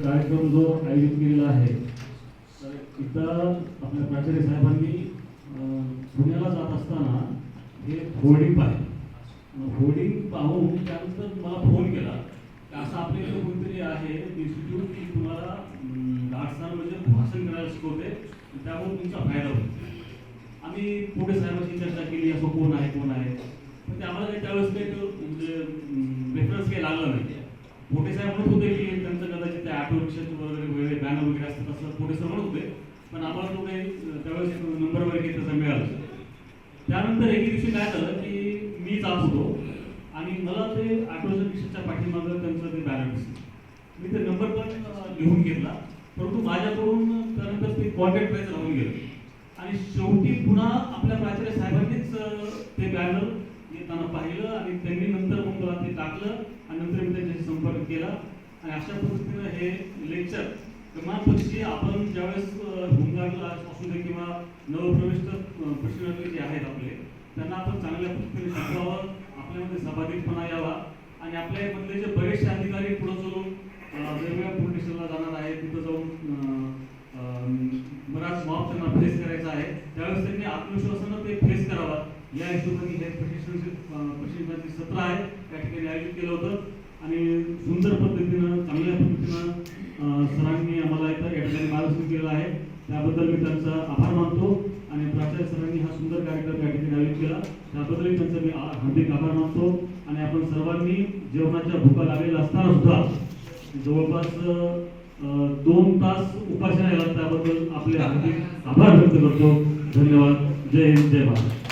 कार्यक्रम जो आयोजित केलेला आहे. तर इथं आपल्या प्राचार्य साहेबांनी पुण्याला जात असताना हे होर्डिंग पाहिजे होर्डिंग पाहून त्यानंतर मला फोन केला की असं आपल्या इथं कोणतरी आहे इन्स्टिट्यूट की तुम्हाला अं, म्हणजे भाषण करायला शिकवते. त्यामुळे तुमचा फायदा होईल. आम्ही पुढे साहेबांची चर्चा केली असं कोण आहे कोण आहे. पण ते आम्हाला काही त्यावेळेस काही म्हणजे रेफरन्स काही लागला नाही. मोठे साहेब म्हणत होते की ऑटो रिक्षाचे वगैरे वगैरे बॅनर वगैरे असतात असं मोठे होते पण आम्हाला तो काही त्यावेळेस नंबर वगैरे काही त्याचा मिळाला त्यानंतर एके दिवशी काय झालं की मी जात होतो आणि मला ते ऑटो रिक्षाच्या पाठीमागं त्यांचं ते बॅनर दिसलं. मी ते नंबर पण लिहून घेतला परंतु माझ्याकडून त्यानंतर ते कॉन्टॅक्ट करायचं राहून गेलं. आणि शेवटी पुन्हा आपल्या प्राचार्य साहेबांनीच ते बॅनर येताना पाहिलं आणि त्यांनी नंतर मग मला ते टाकलं आणि नंतर मी त्यांच्याशी संपर्क केला. आणि अशा पद्धतीनं हे लेक्चर प्रमाणपत्री आपण ज्यावेळेस होमगार्डला असू दे किंवा नवप्रविष्ट अं, प्रशिक्षणार्थी जे आहेत आपले त्यांना आपण चांगल्या पद्धतीने शिकवावं आपल्यामध्ये सभाधिकपणा यावा आणि आपल्या मधले जे बरेचसे अधिकारी पुढे चलून वेगवेगळ्या पोलीस स्टेशनला जाणार आहेत तिथं जाऊन अं, बराच मॉब त्यांना फेस करायचा आहे त्यावेळेस त्यांनी आत्मविश्वासानं ते फेस करावा. या हिशोबाने हे प्रशिक्षण प्रशिक्षणाचे सत्र आहे त्या ठिकाणी आयोजित केलं होतं. आणि सुंदर पद्धतीनं चांगल्या पद्धतीनं अं, सरांनी आम्हाला इथं या केला आहे. त्याबद्दल मी त्यांचा आभार मानतो आणि प्राचार्य सरांनी हा सुंदर कार्यक्रम या ठिकाणी आयोजित केला. त्याबद्दलही त्यांचा मी हार्दिक आभार मानतो आणि आपण सर्वांनी जेवणाच्या भूका लागलेल्या असताना सुद्धा जवळपास अं, दोन तास उपासना राहिला त्याबद्दल आपले हार्दिक आभार व्यक्त करतो. धन्यवाद. जय हिंद जय भारत.